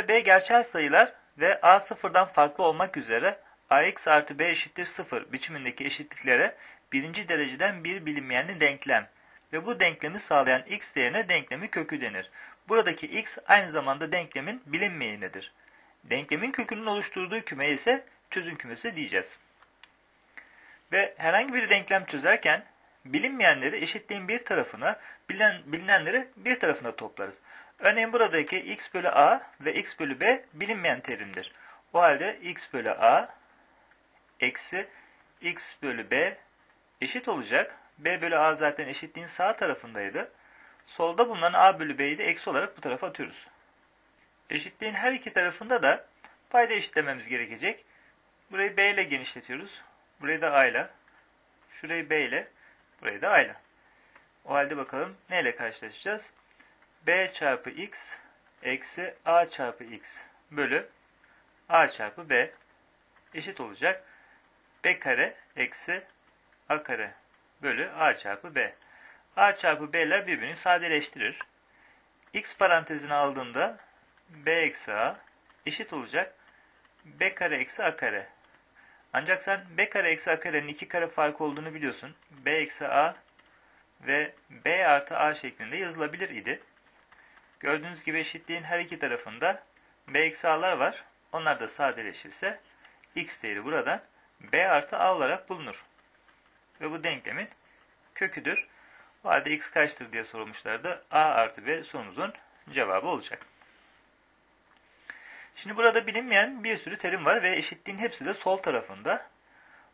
ve b gerçel sayılar ve a sıfırdan farklı olmak üzere ax artı b eşittir sıfır biçimindeki eşitliklere birinci dereceden bir bilinmeyenli denklem ve bu denklemi sağlayan x değerine denklemi kökü denir. Buradaki x aynı zamanda denklemin bilinmeyenidir. Denklemin kökünün oluşturduğu küme ise çözüm kümesi diyeceğiz. Ve herhangi bir denklem çözerken bilinmeyenleri eşitliğin bir tarafına, bilinen, bilinenleri bir tarafına toplarız. Örneğin buradaki x bölü a ve x bölü b bilinmeyen terimdir. O halde x bölü a eksi x bölü b eşit olacak. b bölü a zaten eşitliğin sağ tarafındaydı. Solda bulunan a bölü b'yi de eksi olarak bu tarafa atıyoruz. Eşitliğin her iki tarafında da payda eşitlememiz gerekecek. Burayı b ile genişletiyoruz. Burayı da a ile. Şurayı b ile. Burayı da a ile. O halde bakalım neyle karşılaşacağız? B çarpı x eksi a çarpı x bölü a çarpı b eşit olacak. b kare eksi a kare bölü a çarpı b. a çarpı b'ler birbirini sadeleştirir. x parantezine aldığında b eksi a eşit olacak. b kare eksi a kare. Ancak sen b kare eksi a karenin iki kare farkı olduğunu biliyorsun. b eksi a ve b artı a şeklinde yazılabilir idi. Gördüğünüz gibi eşitliğin her iki tarafında b eksi a'lar var. Onlar da sadeleşirse x değeri buradan b artı a olarak bulunur. Ve bu denklemin köküdür. O halde x kaçtır diye sorulmuşlardı. a artı b sorumuzun cevabı olacak. Şimdi burada bilinmeyen bir sürü terim var ve eşitliğin hepsi de sol tarafında.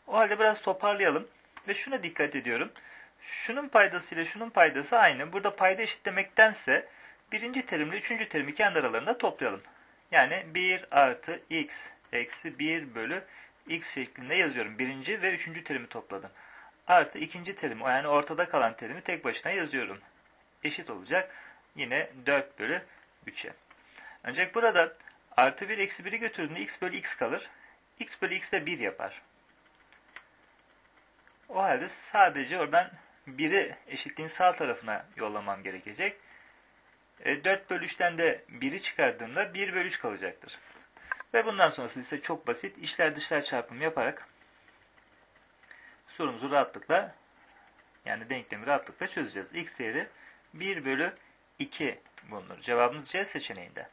O halde biraz toparlayalım ve şuna dikkat ediyorum. Şunun paydası ile şunun paydası aynı. Burada payda eşitlemektense birinci terimle üçüncü terimi kendi aralarında toplayalım. Yani 1 artı x eksi 1 bölü x şeklinde yazıyorum. Birinci ve üçüncü terimi topladım. Artı ikinci terimi yani ortada kalan terimi tek başına yazıyorum. Eşit olacak. Yine 4 bölü 3'e. Ancak burada artı 1 eksi 1'i götürdüğünde x bölü x kalır. x bölü x de 1 yapar. O halde sadece oradan 1'i eşitliğin sağ tarafına yollamam gerekecek. E, 4 bölü 3'ten de 1'i çıkardığımda 1 bölü 3 kalacaktır. Ve bundan sonrası ise çok basit. İşler dışlar çarpımı yaparak sorumuzu rahatlıkla yani denklemi rahatlıkla çözeceğiz. X değeri 1 bölü 2 bulunur. Cevabımız C seçeneğinde.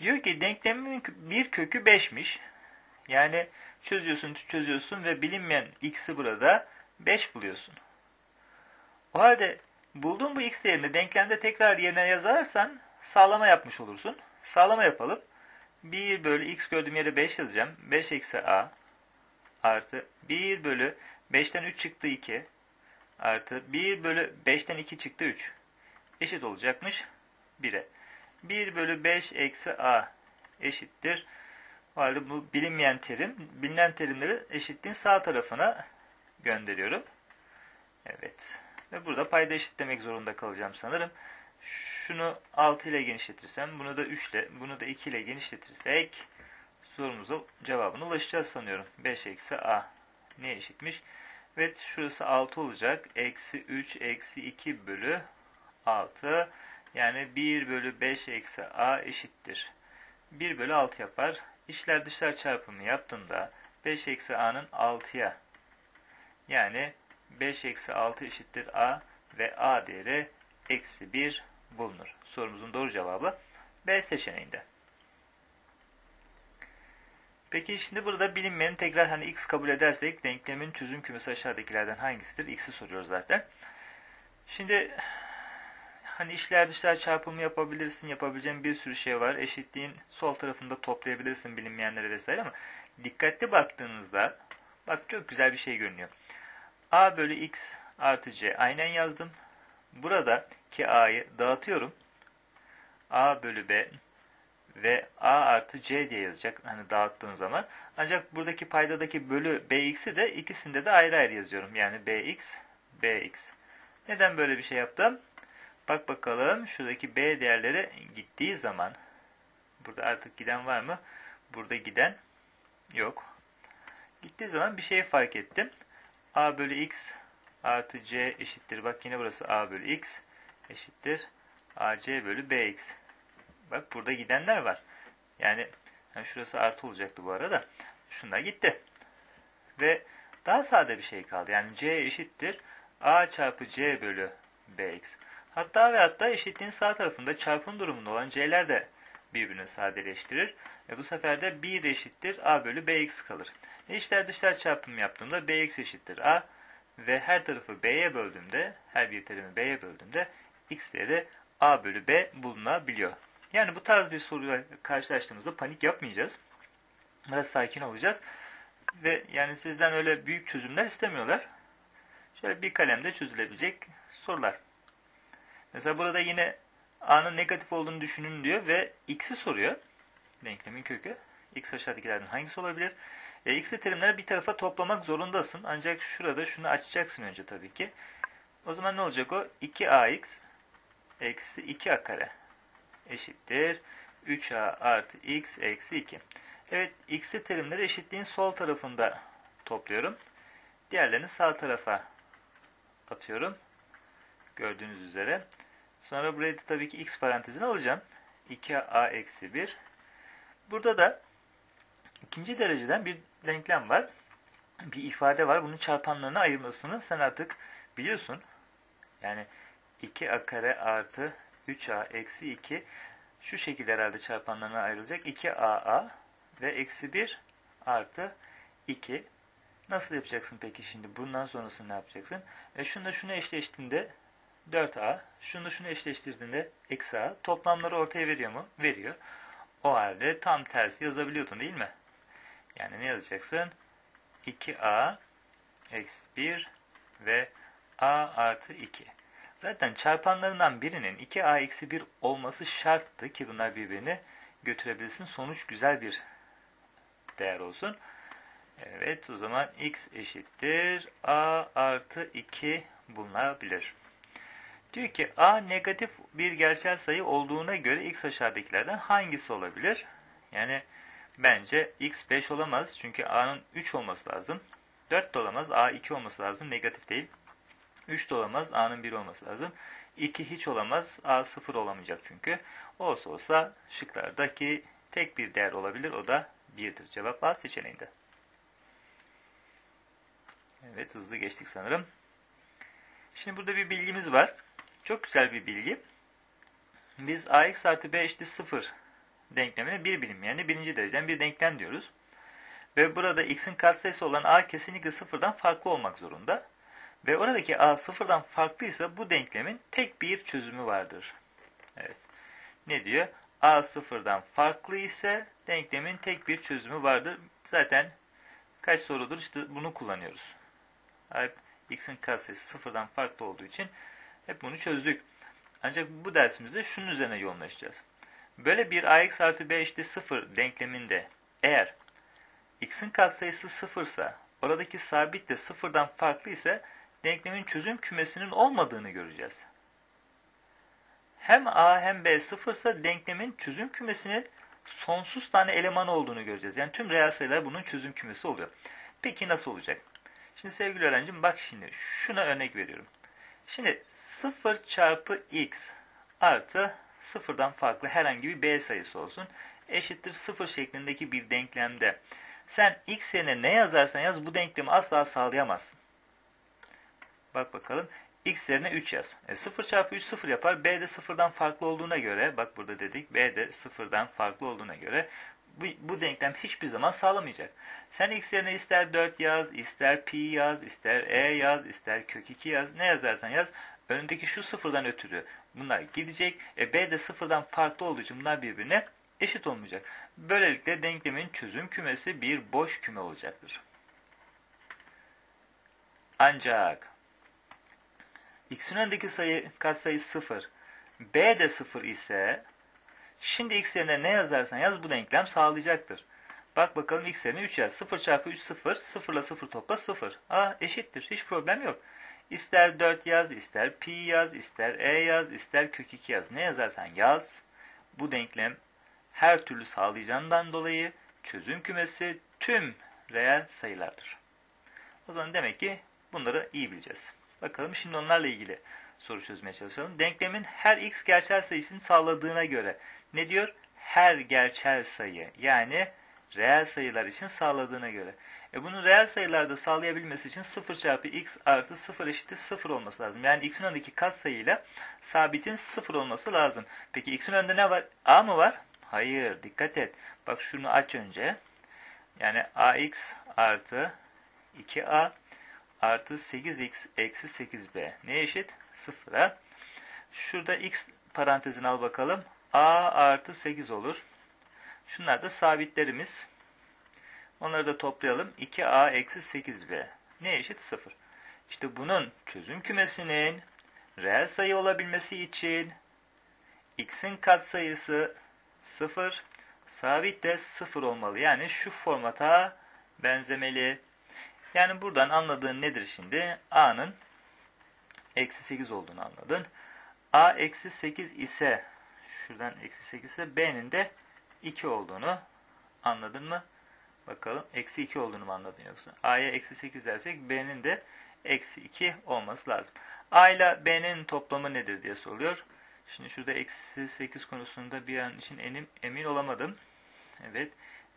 Diyor ki denklemin bir kökü 5'miş. Yani çözüyorsun, çözüyorsun ve bilinmeyen x'i burada 5 buluyorsun. O halde bulduğun bu x değerini denklemde tekrar yerine yazarsan sağlama yapmış olursun. Sağlama yapalım. 1 bölü x gördüğüm yere 5 yazacağım. 5 eksi a artı 1 bölü 5'ten 3 çıktı 2 artı 1 bölü 5'ten 2 çıktı 3 eşit olacakmış 1'e. 1 bölü 5 eksi a eşittir. O halde bu bilinmeyen terim, bilinen terimleri eşitliğin sağ tarafına gönderiyorum. Evet. Ve burada payda eşitlemek zorunda kalacağım sanırım. Şunu 6 ile genişletirsem, bunu da 3 ile, bunu da 2 ile genişletirsek sorumuza cevabına ulaşacağız sanıyorum. 5 eksi a ne eşitmiş? Evet şurası 6 olacak. Eksi 3 eksi 2 bölü 6. Yani 1 bölü 5 eksi a eşittir. 1 bölü 6 yapar. İşler dışlar çarpımı yaptığımda 5 eksi a'nın 6'ya yani 5 eksi 6 eşittir a ve a değeri eksi 1 bulunur. Sorumuzun doğru cevabı B seçeneğinde. Peki şimdi burada bilinmeyen tekrar hani x kabul edersek denklemin çözüm kümesi aşağıdakilerden hangisidir? X'i soruyoruz zaten. Şimdi hani işler dışlar çarpımı yapabilirsin. Yapabileceğin bir sürü şey var. Eşitliğin sol tarafında toplayabilirsin bilinmeyenlere vesaire ama dikkatli baktığınızda bak çok güzel bir şey görünüyor. A bölü x artı c aynen yazdım. Burada ki a'yı dağıtıyorum. a bölü b ve a artı c diye yazacak hani dağıttığın zaman. Ancak buradaki paydadaki bölü bx'i de ikisinde de ayrı ayrı yazıyorum. Yani bx, bx. Neden böyle bir şey yaptım? Bak bakalım şuradaki b değerleri gittiği zaman burada artık giden var mı? Burada giden yok. Gittiği zaman bir şey fark ettim. A bölü x artı c eşittir. Bak yine burası a bölü x eşittir. ac bölü bx. Bak burada gidenler var. Yani, yani şurası artı olacaktı bu arada. Şunlar gitti. Ve daha sade bir şey kaldı. Yani c eşittir. a çarpı c bölü bx. Hatta ve hatta eşitliğin sağ tarafında çarpım durumunda olan c'ler de birbirini sadeleştirir. Ve bu sefer de 1 eşittir a bölü bx kalır. İçler dışlar çarpımı yaptığımda bx eşittir a ve her tarafı b'ye böldüğümde, her bir terimi b'ye böldüğümde x değeri a bölü b bulunabiliyor. Yani bu tarz bir soruyla karşılaştığımızda panik yapmayacağız. Biraz sakin olacağız. Ve yani sizden öyle büyük çözümler istemiyorlar. Şöyle bir kalemde çözülebilecek sorular. Mesela burada yine a'nın negatif olduğunu düşünün diyor ve x'i soruyor. Denklemin kökü. x aşağıdakilerden hangisi olabilir? E, x'li terimleri bir tarafa toplamak zorundasın. Ancak şurada şunu açacaksın önce tabii ki. O zaman ne olacak o? 2ax eksi 2a kare eşittir. 3a artı x eksi 2. Evet x'li terimleri eşitliğin sol tarafında topluyorum. Diğerlerini sağ tarafa atıyorum. Gördüğünüz üzere. Sonra buraya da tabii ki x parantezini alacağım. 2a eksi 1. Burada da ikinci dereceden bir denklem var. Bir ifade var. Bunun çarpanlarına ayırmasını sen artık biliyorsun. Yani 2a kare artı 3a eksi 2 şu şekilde herhalde çarpanlarına ayrılacak. 2aa ve eksi 1 artı 2. Nasıl yapacaksın peki şimdi? Bundan sonrasını ne yapacaksın? E şunu şunu eşleştiğinde 4a, şunu şunu eşleştirdiğinde eksi a. Toplamları ortaya veriyor mu? Veriyor. O halde tam tersi yazabiliyordun değil mi? Yani ne yazacaksın? 2a eksi 1 ve a artı 2. Zaten çarpanlarından birinin 2a eksi 1 olması şarttı ki bunlar birbirini götürebilsin. Sonuç güzel bir değer olsun. Evet o zaman x eşittir a artı 2 bulunabilir. Diyor ki a negatif bir gerçel sayı olduğuna göre x aşağıdakilerden hangisi olabilir? Yani bence x 5 olamaz çünkü a'nın 3 olması lazım. 4 de olamaz a 2 olması lazım negatif değil. 3 de olamaz. A'nın 1 olması lazım. 2 hiç olamaz. A 0 olamayacak çünkü. Olsa olsa şıklardaki tek bir değer olabilir. O da 1'dir. Cevap A seçeneğinde. Evet hızlı geçtik sanırım. Şimdi burada bir bilgimiz var. Çok güzel bir bilgi. Biz ax artı b eşittir 0 denklemine bir bilim yani birinci dereceden bir denklem diyoruz. Ve burada x'in katsayısı olan a kesinlikle sıfırdan farklı olmak zorunda. Ve oradaki a sıfırdan farklıysa bu denklemin tek bir çözümü vardır. Evet. Ne diyor? a sıfırdan farklı ise denklemin tek bir çözümü vardır. Zaten kaç sorudur işte bunu kullanıyoruz. X'in katsayısı sıfırdan farklı olduğu için hep bunu çözdük. Ancak bu dersimizde şunun üzerine yoğunlaşacağız. Böyle bir ax artı b eşittir 0 denkleminde eğer x'in katsayısı sıfırsa oradaki sabit de sıfırdan farklı ise denklemin çözüm kümesinin olmadığını göreceğiz. Hem A hem B sıfırsa denklemin çözüm kümesinin sonsuz tane eleman olduğunu göreceğiz. Yani tüm reel sayılar bunun çözüm kümesi oluyor. Peki nasıl olacak? Şimdi sevgili öğrencim bak şimdi şuna örnek veriyorum. Şimdi 0 çarpı x artı sıfırdan farklı herhangi bir b sayısı olsun eşittir 0 şeklindeki bir denklemde sen x yerine ne yazarsan yaz bu denklemi asla sağlayamazsın. Bak bakalım. X yerine 3 yaz. E, 0 çarpı 3 0 yapar. B de 0'dan farklı olduğuna göre, bak burada dedik, B de 0'dan farklı olduğuna göre bu, bu denklem hiçbir zaman sağlamayacak. Sen x yerine ister 4 yaz, ister pi yaz, ister e yaz, ister kök 2 yaz, ne yazarsan yaz. Önündeki şu sıfırdan ötürü bunlar gidecek. E, B de sıfırdan farklı olduğu için bunlar birbirine eşit olmayacak. Böylelikle denklemin çözüm kümesi bir boş küme olacaktır. Ancak x'in önündeki sayı katsayı 0, b de 0 ise Şimdi x yerine ne yazarsan yaz bu denklem sağlayacaktır. Bak bakalım x yerine 3 yaz. 0 çarpı 3 0. 0 ile 0 topla 0. Aa eşittir. Hiç problem yok. İster 4 yaz, ister pi yaz, ister e yaz, ister kök 2 yaz. Ne yazarsan yaz. Bu denklem her türlü sağlayacağından dolayı çözüm kümesi tüm reel sayılardır. O zaman demek ki bunları iyi bileceğiz. Bakalım şimdi onlarla ilgili soru çözmeye çalışalım. Denklemin her x gerçel sayısını sağladığına göre ne diyor? Her gerçel sayı yani reel sayılar için sağladığına göre. E bunun reel sayılarda sağlayabilmesi için 0 çarpı x artı 0 eşittir 0 olması lazım. Yani x'in önündeki katsayıyla sabitin 0 olması lazım. Peki x'in önünde ne var? a mı var? Hayır dikkat et. Bak şunu aç önce. Yani ax artı 2a artı 8x eksi 8b. Ne eşit? 0'a. Şurada x parantezini al bakalım. a artı 8 olur. Şunlar da sabitlerimiz. Onları da toplayalım. 2a eksi 8b. Ne eşit? 0. İşte bunun çözüm kümesinin reel sayı olabilmesi için x'in katsayısı 0, sabit de 0 olmalı. Yani şu formata benzemeli. Yani buradan anladığın nedir şimdi? a'nın eksi 8 olduğunu anladın. a eksi 8 ise şuradan eksi 8 ise b'nin de 2 olduğunu anladın mı? Bakalım eksi 2 olduğunu mu anladın yoksa? A'ya eksi 8 dersek B'nin de eksi 2 olması lazım. A ile B'nin toplamı nedir diye soruyor. Şimdi şurada eksi 8 konusunda bir an için enim, emin olamadım. Evet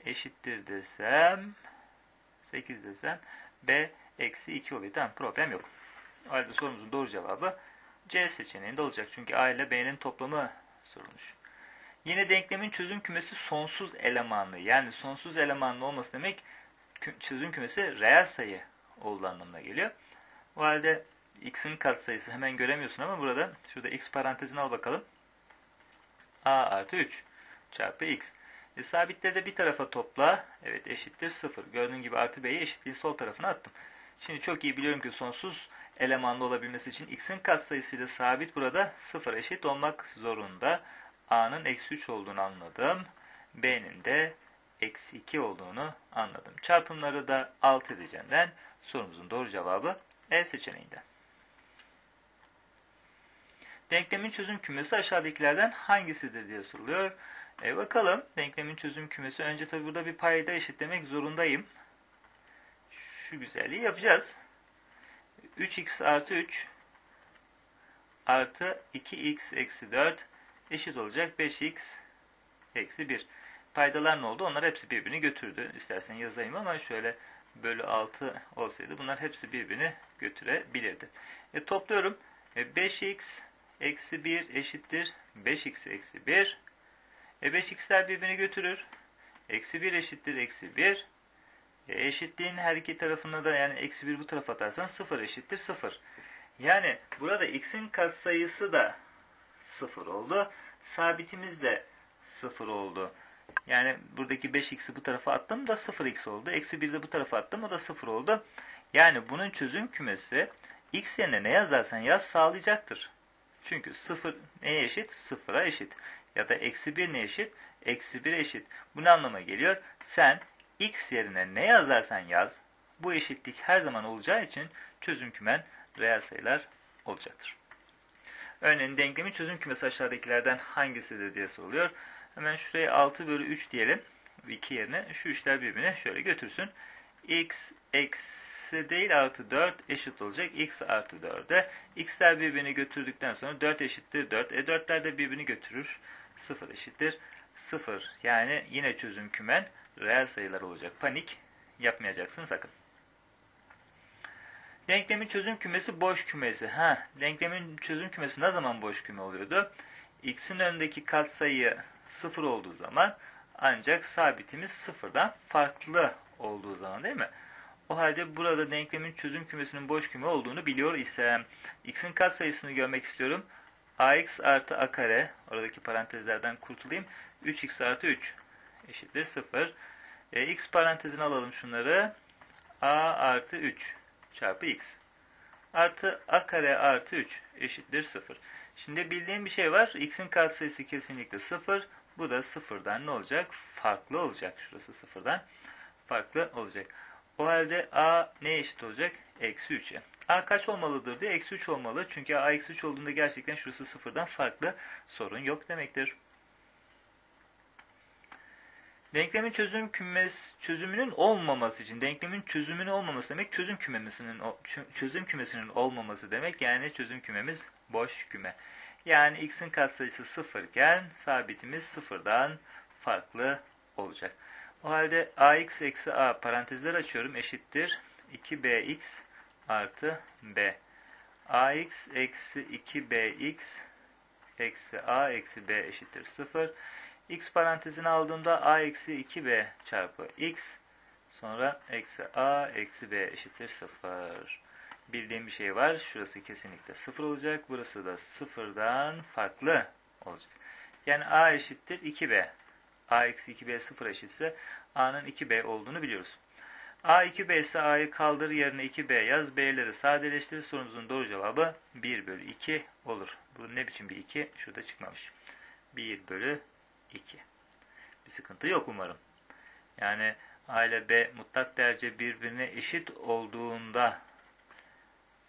eşittir desem 8 desem B eksi 2 oluyor. Tamam problem yok. O halde sorumuzun doğru cevabı C seçeneğinde olacak. Çünkü A ile B'nin toplamı sorulmuş. Yine denklemin çözüm kümesi sonsuz elemanlı. Yani sonsuz elemanlı olması demek çözüm kümesi reel sayı olduğu anlamına geliyor. O halde x'in katsayısı hemen göremiyorsun ama burada şurada x parantezini al bakalım. a artı 3 çarpı x. E, sabitleri de bir tarafa topla. Evet eşittir 0. Gördüğün gibi artı b'yi eşitliği sol tarafına attım. Şimdi çok iyi biliyorum ki sonsuz elemanlı olabilmesi için x'in katsayısıyla sabit burada 0 eşit olmak zorunda. A'nın eksi 3 olduğunu anladım. B'nin de eksi 2 olduğunu anladım. Çarpımları da alt edeceğinden sorumuzun doğru cevabı E seçeneğinde. Denklemin çözüm kümesi aşağıdakilerden hangisidir diye soruluyor. E bakalım denklemin çözüm kümesi. Önce tabi burada bir payda eşitlemek zorundayım. Şu güzelliği yapacağız. 3x artı 3 artı 2x eksi 4 eşit olacak 5x eksi 1. Paydalar ne oldu? Onlar hepsi birbirini götürdü. İstersen yazayım ama şöyle bölü 6 olsaydı bunlar hepsi birbirini götürebilirdi. E, topluyorum. E, 5x eksi 1 eşittir 5x eksi 1. E 5x'ler birbirini götürür. Eksi 1 eşittir eksi 1. E, eşitliğin her iki tarafına da yani eksi 1 bu tarafa atarsan 0 eşittir 0. Yani burada x'in katsayısı da 0 oldu. Sabitimiz de 0 oldu. Yani buradaki 5x'i bu tarafa attım da 0x oldu. Eksi 1 de bu tarafa attım o da 0 oldu. Yani bunun çözüm kümesi x yerine ne yazarsan yaz sağlayacaktır. Çünkü 0 neye eşit? 0'a eşit. Ya da eksi 1 ne eşit? Eksi 1 eşit. Bu ne anlama geliyor? Sen x yerine ne yazarsan yaz. Bu eşitlik her zaman olacağı için çözüm kümen reel sayılar olacaktır. Örneğin denklemin çözüm kümesi aşağıdakilerden hangisidir diye soruluyor. Hemen şuraya 6 bölü 3 diyelim. 2 yerine şu işler birbirine şöyle götürsün. x eksi değil artı 4 eşit olacak. x artı 4'e. x'ler birbirini götürdükten sonra 4 eşittir 4. E 4'ler de birbirini götürür. 0 eşittir 0. Yani yine çözüm kümen reel sayılar olacak. Panik yapmayacaksın sakın. Denklemin çözüm kümesi boş kümesi. Ha, denklemin çözüm kümesi ne zaman boş küme oluyordu? X'in önündeki katsayı 0 olduğu zaman ancak sabitimiz sıfırdan farklı olduğu zaman değil mi? O halde burada denklemin çözüm kümesinin boş küme olduğunu biliyor isem x'in katsayısını görmek istiyorum. ax artı a kare oradaki parantezlerden kurtulayım. 3x artı 3 eşittir 0. E, x parantezini alalım şunları. a artı 3 çarpı x artı a kare artı 3 eşittir 0. Şimdi bildiğim bir şey var. x'in katsayısı kesinlikle 0. Bu da sıfırdan ne olacak? Farklı olacak. Şurası sıfırdan farklı olacak. O halde a ne eşit olacak? Eksi 3'e. a kaç olmalıdır diye eksi 3 olmalı. Çünkü a eksi 3 olduğunda gerçekten şurası sıfırdan farklı sorun yok demektir. Denklemin çözüm kümes çözümünün olmaması için denklemin çözümünün olmaması demek çözüm kümesinin çözüm kümesinin olmaması demek yani çözüm kümemiz boş küme. Yani x'in katsayısı 0 iken sabitimiz sıfırdan farklı olacak. O halde ax eksi a parantezler açıyorum eşittir 2bx artı b. ax eksi 2bx eksi a eksi b eşittir 0 x parantezini aldığımda a eksi 2b çarpı x sonra eksi a eksi b eşittir 0. Bildiğim bir şey var. Şurası kesinlikle 0 olacak. Burası da 0'dan farklı olacak. Yani a eşittir 2b. a eksi 2b 0 eşitse a'nın 2b olduğunu biliyoruz. a 2b ise a'yı kaldır yerine 2b yaz. b'leri sadeleştir. Sorumuzun doğru cevabı 1 bölü 2 olur. Bu ne biçim bir 2? Şurada çıkmamış. 1 bölü 2. Bir sıkıntı yok umarım. Yani A ile B mutlak derece birbirine eşit olduğunda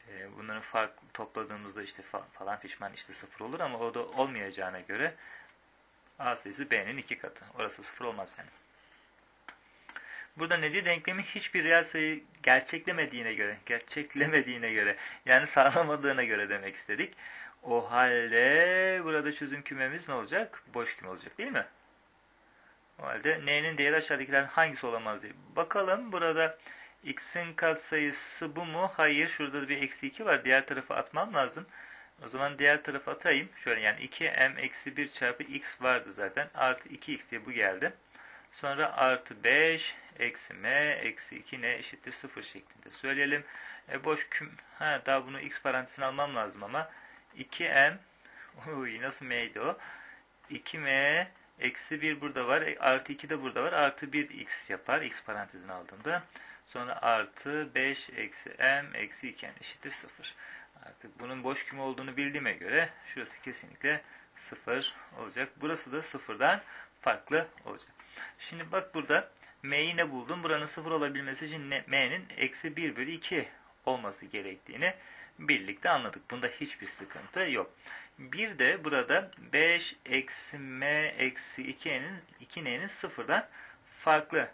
e, bunların fark topladığımızda işte falan fişman işte sıfır olur ama o da olmayacağına göre A sayısı B'nin iki katı. Orası sıfır olmaz yani. Burada ne diyor? Denklemin hiçbir reel sayı gerçeklemediğine göre, gerçeklemediğine göre, yani sağlamadığına göre demek istedik. O halde burada çözüm kümemiz ne olacak? Boş küme olacak değil mi? O halde n'nin değeri aşağıdakilerden hangisi olamaz diye. Bakalım burada x'in katsayısı bu mu? Hayır. Şurada bir eksi 2 var. Diğer tarafa atmam lazım. O zaman diğer tarafa atayım. Şöyle yani 2m eksi 1 çarpı x vardı zaten. Artı 2x diye bu geldi. Sonra artı 5 eksi m eksi 2 n eşittir 0 şeklinde söyleyelim. E boş küm. Ha daha bunu x parantezine almam lazım ama. 2m Uy, nasıl m'ydi o? 2m eksi 1 burada var. E, artı 2 de burada var. Artı 1 x yapar. x parantezine aldığımda. Sonra artı 5 eksi m eksi 2 eşittir 0. Artık bunun boş küme olduğunu bildiğime göre şurası kesinlikle 0 olacak. Burası da 0'dan farklı olacak. Şimdi bak burada m'yi ne buldum? Buranın 0 olabilmesi için m'nin eksi 1 bölü 2 olması gerektiğini birlikte anladık. Bunda hiçbir sıkıntı yok. Bir de burada 5 eksi m eksi 2n'in 2n'nin sıfırdan farklı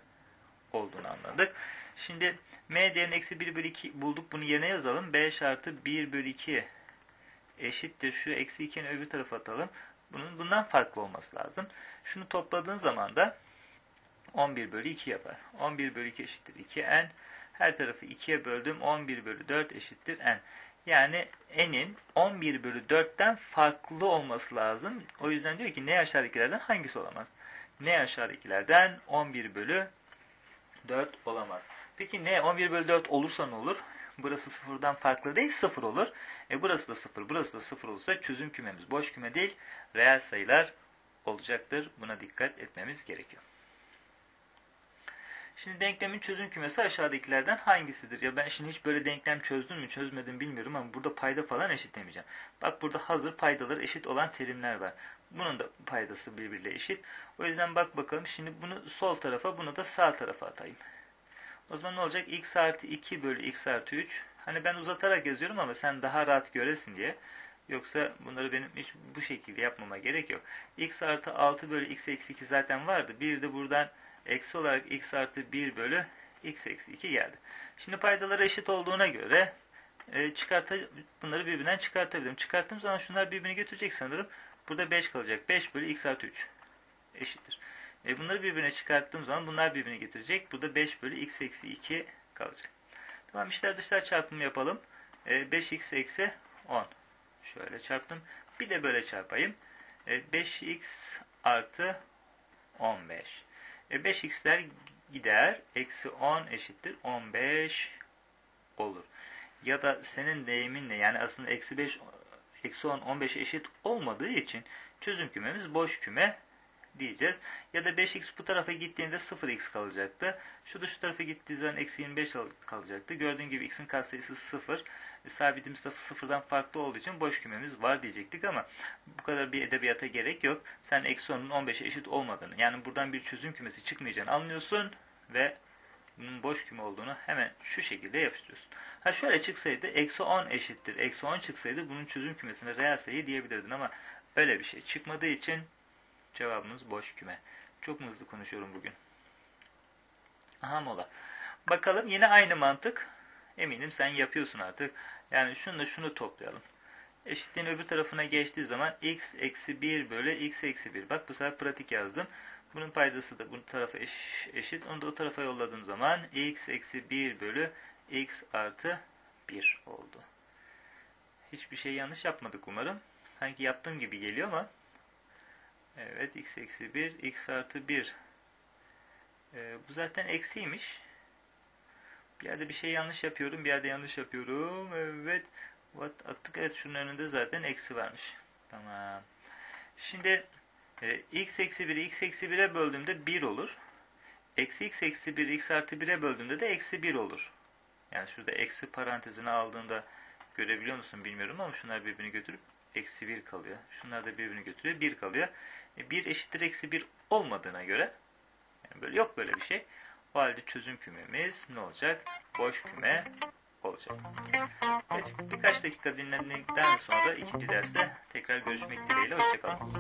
olduğunu anladık. Şimdi m değerini eksi 1 bölü 2 bulduk. Bunu yerine yazalım. 5 artı 1 bölü 2 eşittir. Şu eksi 2'nin öbür tarafa atalım. Bunun bundan farklı olması lazım. Şunu topladığın zaman da 11 bölü 2 yapar. 11 bölü 2 eşittir 2n. Her tarafı 2'ye böldüm. 11 bölü 4 eşittir n. Yani n'in 11 bölü 4'ten farklı olması lazım. O yüzden diyor ki ne aşağıdakilerden hangisi olamaz? Ne aşağıdakilerden 11 bölü 4 olamaz. Peki ne 11 bölü 4 olursa ne olur? Burası sıfırdan farklı değil sıfır olur. E burası da sıfır burası da sıfır olursa çözüm kümemiz boş küme değil reel sayılar olacaktır. Buna dikkat etmemiz gerekiyor. Şimdi denklemin çözüm kümesi aşağıdakilerden hangisidir? Ya ben şimdi hiç böyle denklem çözdüm mü çözmedim bilmiyorum ama burada payda falan eşitlemeyeceğim. Bak burada hazır paydaları eşit olan terimler var. Bunun da paydası birbiriyle eşit. O yüzden bak bakalım şimdi bunu sol tarafa bunu da sağ tarafa atayım. O zaman ne olacak? x artı 2 bölü x artı 3. Hani ben uzatarak yazıyorum ama sen daha rahat göresin diye. Yoksa bunları benim hiç bu şekilde yapmama gerek yok. x artı 6 bölü x eksi 2 zaten vardı. Bir de buradan eksi olarak x artı 1 bölü x eksi 2 geldi. Şimdi paydaları eşit olduğuna göre e, çıkarta, bunları birbirinden çıkartabilirim. Çıkarttığım zaman şunlar birbirini götürecek sanırım. Burada 5 kalacak. 5 bölü x artı 3 eşittir. E, bunları birbirine çıkarttığım zaman bunlar birbirini getirecek. Burada 5 bölü x eksi 2 kalacak. Tamam işler dışlar çarpımı yapalım. E, 5x eksi 10. Şöyle çarptım. Bir de böyle çarpayım. E, 5x artı 15. E 5x'ler gider. Eksi 10 eşittir 15 olur. Ya da senin deyiminle yani aslında eksi 5 eksi 10 15 eşit olmadığı için çözüm kümemiz boş küme diyeceğiz. Ya da 5x bu tarafa gittiğinde 0x kalacaktı. Şu da şu tarafa gittiği zaman eksi 25 kalacaktı. Gördüğün gibi x'in katsayısı 0. E, sabitimiz de sıfırdan farklı olduğu için boş kümemiz var diyecektik ama bu kadar bir edebiyata gerek yok. Sen eksi 10'un 15'e eşit olmadığını yani buradan bir çözüm kümesi çıkmayacağını anlıyorsun ve bunun boş küme olduğunu hemen şu şekilde yapıştırıyorsun. Ha şöyle çıksaydı eksi 10 eşittir. Eksi 10 çıksaydı bunun çözüm kümesine reel sayı diyebilirdin ama öyle bir şey çıkmadığı için cevabımız boş küme. Çok mu hızlı konuşuyorum bugün? Aha mola. Bakalım yine aynı mantık. Eminim sen yapıyorsun artık. Yani şununla şunu toplayalım. Eşitliğin öbür tarafına geçtiği zaman x eksi 1 bölü x eksi 1. Bak bu sefer pratik yazdım. Bunun paydası da bu tarafa eş, eşit. Onu da o tarafa yolladığım zaman x eksi 1 bölü x artı 1 oldu. Hiçbir şey yanlış yapmadık umarım. Sanki yaptığım gibi geliyor ama evet x eksi 1 x artı 1 ee, bu zaten eksiymiş. Bir yerde bir şey yanlış yapıyorum. Bir yerde yanlış yapıyorum. Evet. What attık. Evet şunun önünde zaten eksi varmış. Tamam. Şimdi e, x eksi 1'i x eksi 1'e böldüğümde 1 olur. Eksi x eksi 1 x artı 1'e böldüğümde de eksi 1 olur. Yani şurada eksi parantezine aldığında görebiliyor musun bilmiyorum ama şunlar birbirini götürüp eksi 1 kalıyor. Şunlar da birbirini götürüyor 1 kalıyor. E, 1 eşittir eksi 1 olmadığına göre yani böyle yok böyle bir şey. O halde çözüm kümemiz ne olacak? Boş küme olacak. Evet, birkaç dakika dinlendikten sonra ikinci derste tekrar görüşmek dileğiyle. Hoşçakalın.